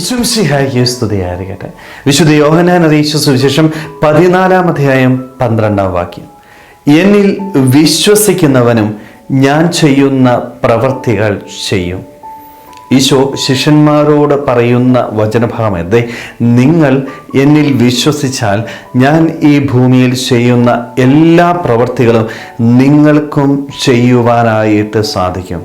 വിശ്വംസിഹായിക്ക് സ്തുതിയായിരിക്കട്ടെ വിശുദ്ധ യോഹനാൻ അറിയിച്ച സുവിശേഷം പതിനാലാം അധ്യായം പന്ത്രണ്ടാം വാക്യം. എന്നിൽ വിശ്വസിക്കുന്നവനും ഞാൻ ചെയ്യുന്ന പ്രവർത്തികൾ ചെയ്യും. ഈശോ ശിഷ്യന്മാരോട് പറയുന്ന വചനഭാഗം ദേ നിങ്ങൾ എന്നിൽ വിശ്വസിച്ചാൽ ഞാൻ ഈ ഭൂമിയിൽ ചെയ്യുന്ന എല്ലാ പ്രവർത്തികളും നിങ്ങൾക്കും ചെയ്യുവാനായിട്ട് സാധിക്കും.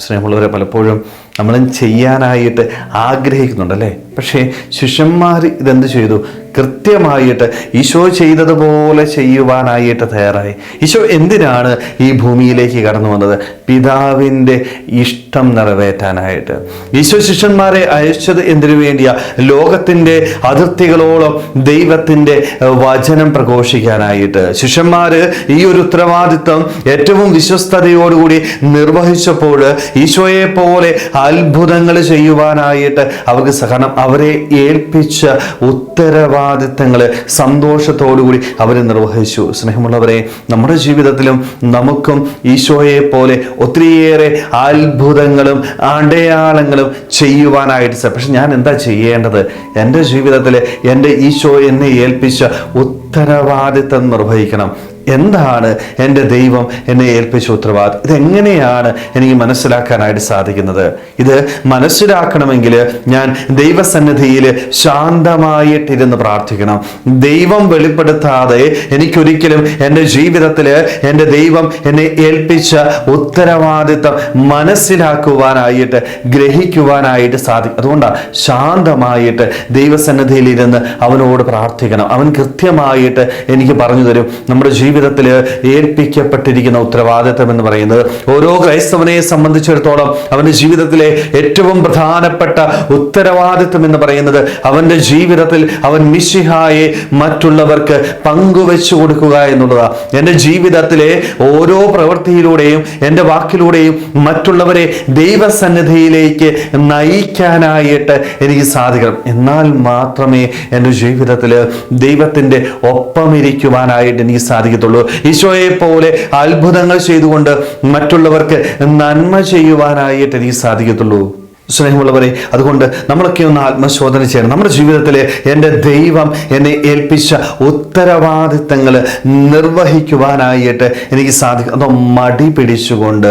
സ്നേഹമുള്ളവരെ പലപ്പോഴും നമ്മളും ചെയ്യാനായിട്ട് ആഗ്രഹിക്കുന്നുണ്ടല്ലേ? പക്ഷേ ശിഷ്യന്മാർ ഇതെന്ത് ചെയ്തു? കൃത്യമായിട്ട് ഈശോ ചെയ്തതുപോലെ ചെയ്യുവാനായിട്ട് തയ്യാറായി. ഈശോ എന്തിനാണ് ഈ ഭൂമിയിലേക്ക് കടന്നു വന്നത്? പിതാവിന്റെ ഇഷ്ടം നിറവേറ്റാനായിട്ട്. ഈശോ ശിഷ്യന്മാരെ അയച്ചത് എന്തിനു വേണ്ടിയാ? ലോകത്തിന്റെ അതിർത്തികളോളം ദൈവത്തിന്റെ വചനം പ്രഘോഷിക്കാനായിട്ട്. ശിഷ്യന്മാർ ഈ ഒരു ഉത്തരവാദിത്വം ഏറ്റവും വിശ്വസ്തയോടുകൂടി നിർവഹിച്ചപ്പോൾ ഈശോയെ പോലെ അത്ഭുതങ്ങൾ ചെയ്യുവാനായിട്ട് അവർക്ക് സഹനം അവരെ ഏൽപ്പിച്ച ഉത്തരവാദിത്തങ്ങൾ സന്തോഷത്തോടുകൂടി അവർ നിർവഹിച്ചു. സ്നേഹമുള്ളവരെ നമ്മുടെ ജീവിതത്തിലും നമുക്കും ഈശോയെ പോലെ ഒത്തിരിയേറെ അത്ഭുതങ്ങളും അടയാളങ്ങളും ചെയ്യുവാനായിട്ട് പക്ഷെ ഞാൻ എന്താ ചെയ്യേണ്ടത്? എന്റെ ജീവിതത്തിൽ എന്റെ ഈശോ എന്നെ ഏൽപ്പിച്ച ഉത്തരവാദിത്തം നിർവഹിക്കണം. എന്താണ് എന്റെ ദൈവം എന്നെ ഏൽപ്പിച്ച ഉത്തരവാദിത്വം ഇതെങ്ങനെയാണ് എനിക്ക് മനസ്സിലാക്കാനായിട്ട് സാധിക്കുന്നത്? ഇത് മനസ്സിലാക്കണമെങ്കിൽ ഞാൻ ദൈവസന്നിധിയിൽ ശാന്തമായിട്ടിരുന്ന് പ്രാർത്ഥിക്കണം. ദൈവം വെളിപ്പെടുത്താതെ എനിക്കൊരിക്കലും എന്റെ ജീവിതത്തിൽ എന്റെ ദൈവം എന്നെ ഏൽപ്പിച്ച ഉത്തരവാദിത്തം മനസ്സിലാക്കുവാനായിട്ട് ഗ്രഹിക്കുവാനായിട്ട് സാധിക്കും. അതുകൊണ്ടാണ് ശാന്തമായിട്ട് ദൈവസന്നിധിയിൽ ഇരുന്ന് അവനോട് പ്രാർത്ഥിക്കണം. അവൻ കൃത്യമായിട്ട് എനിക്ക് പറഞ്ഞു തരും. നമ്മുടെ ജീവിതത്തിൽ ഏൽപ്പിക്കപ്പെട്ടിരിക്കുന്ന ഉത്തരവാദിത്തം എന്ന് പറയുന്നത് ഓരോ ക്രൈസ്തവനെ സംബന്ധിച്ചിടത്തോളം അവന്റെ ജീവിതത്തിലെ ഏറ്റവും പ്രധാനപ്പെട്ട ഉത്തരവാദിത്തം എന്ന് പറയുന്നത് അവന്റെ ജീവിതത്തിൽ അവൻ മിശിഹായെ മറ്റുള്ളവർക്ക് പങ്കുവെച്ചു കൊടുക്കുക എന്നുള്ളതാണ് എന്റെ ജീവിതത്തിലെ ഓരോ പ്രവൃത്തിയിലൂടെയും എന്റെ വാക്കിലൂടെയും മറ്റുള്ളവരെ ദൈവസന്നിധിയിലേക്ക് നയിക്കാനായിട്ട് എനിക്ക് സാധിക്കണം. എന്നാൽ മാത്രമേ എന്റെ ജീവിതത്തിൽ ദൈവത്തിന്റെ ഒപ്പമിരിക്കുവാനായിട്ട് എനിക്ക് സാധിക്കത്തുള്ളൂ ഈശോയെ പോലെ അത്ഭുതങ്ങൾ ചെയ്തുകൊണ്ട് മറ്റുള്ളവർക്ക് നന്മ ചെയ്യുവാനായിട്ട് എനിക്ക് സാധിക്കത്തുള്ളൂ. സ്നേഹമുള്ളവരെ അതുകൊണ്ട് നമ്മളൊക്കെ ഒന്ന് ആത്മശോധന ചെയ്യണം. നമ്മുടെ ജീവിതത്തിൽ എന്റെ ദൈവം എന്നെ ഏൽപ്പിച്ച ഉത്തരവാദിത്തങ്ങൾ നിർവഹിക്കുവാനായിട്ട് എനിക്ക് സാധിക്കും. അതോ മടി പിടിച്ചുകൊണ്ട്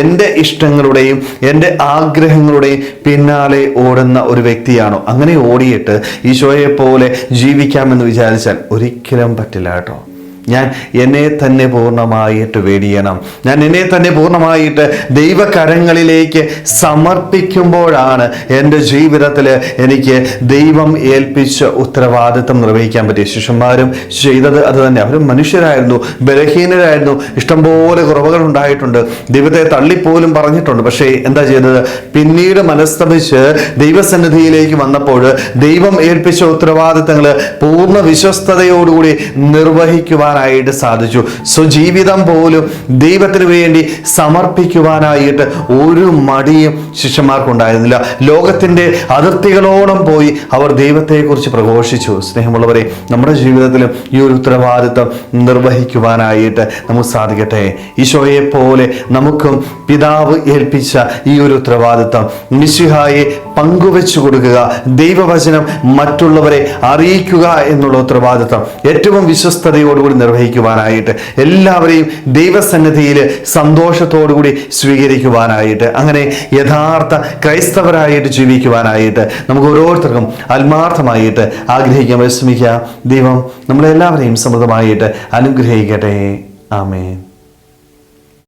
എന്റെ ഇഷ്ടങ്ങളുടെയും എന്റെ ആഗ്രഹങ്ങളുടെയും പിന്നാലെ ഓടുന്ന ഒരു വ്യക്തിയാണോ? അങ്ങനെ ഓടിയിട്ട് ഈശോയെ പോലെ ജീവിക്കാമെന്ന് വിചാരിച്ചാൽ ഒരിക്കലും പറ്റില്ല കേട്ടോ. ഞാൻ എന്നെ തന്നെ പൂർണമായിട്ട് വേടിയണം. ഞാൻ എന്നെ തന്നെ പൂർണമായിട്ട് ദൈവകരങ്ങളിലേക്ക് സമർപ്പിക്കുമ്പോഴാണ് എന്റെ ജീവിതത്തിൽ എനിക്ക് ദൈവം ഏൽപ്പിച്ച ഉത്തരവാദിത്വം നിർവഹിക്കാൻ പറ്റിയ ശിഷ്യന്മാരും ചെയ്തത് അത് തന്നെ. അവരും മനുഷ്യരായിരുന്നു ബലഹീനരായിരുന്നു. ഇഷ്ടംപോലെ കുറവുകൾ ഉണ്ടായിട്ടുണ്ട്. ദൈവത്തെ തള്ളിപ്പോലും പറഞ്ഞിട്ടുണ്ട്. പക്ഷേ എന്താ ചെയ്തത്? പിന്നീട് മനസ്തപിച്ച് ദൈവസന്നിധിയിലേക്ക് വന്നപ്പോൾ ദൈവം ഏൽപ്പിച്ച ഉത്തരവാദിത്തങ്ങൾ പൂർണ വിശ്വസ്തയോടുകൂടി നിർവഹിക്കുവാൻ ചെയ്യുവാനായിട്ട് സാധിച്ചു. സ്വജീവിതം പോലും ദൈവത്തിന് വേണ്ടി സമർപ്പിക്കുവാനായിട്ട് ഒരു മടിയും ശിഷ്യന്മാർക്കുണ്ടായിരുന്നില്ല. ലോകത്തിന്റെ അതിർത്തികളോളം പോയി അവർ ദൈവത്തെക്കുറിച്ച് പ്രഘോഷിച്ചു. സ്നേഹമുള്ളവരെ നമ്മുടെ ജീവിതത്തിലും ഈ ഒരു ഉത്തരവാദിത്വം നിർവഹിക്കുവാനായിട്ട് നമുക്ക് സാധിക്കട്ടെ. ഈശോയെ പോലെ നമുക്കും പിതാവ് ഏൽപ്പിച്ച ഈ ഒരു ഉത്തരവാദിത്വം മിശിഹായെ പങ്കുവെച്ചു കൊടുക്കുക ദൈവവചനം മറ്റുള്ളവരെ അറിയിക്കുക എന്നുള്ള ഉത്തരവാദിത്വം ഏറ്റവും വിശ്വസ്തയോടുകൂടി നിർവഹിക്കുവാനായിട്ട് എല്ലാവരെയും ദൈവസന്നിധിയിൽ സന്തോഷത്തോടുകൂടി സ്വീകരിക്കുവാനായിട്ട് അങ്ങനെ യഥാർത്ഥ ക്രൈസ്തവരായിട്ട് ജീവിക്കുവാനായിട്ട് നമുക്ക് ഓരോരുത്തർക്കും ആത്മാർത്ഥമായിട്ട് ആഗ്രഹിക്കാൻ പരിശ്രമിക്കുക ദൈവം നമ്മളെല്ലാവരെയും സമൃദ്ധമായിട്ട് അനുഗ്രഹിക്കട്ടെ. ആമേൻ.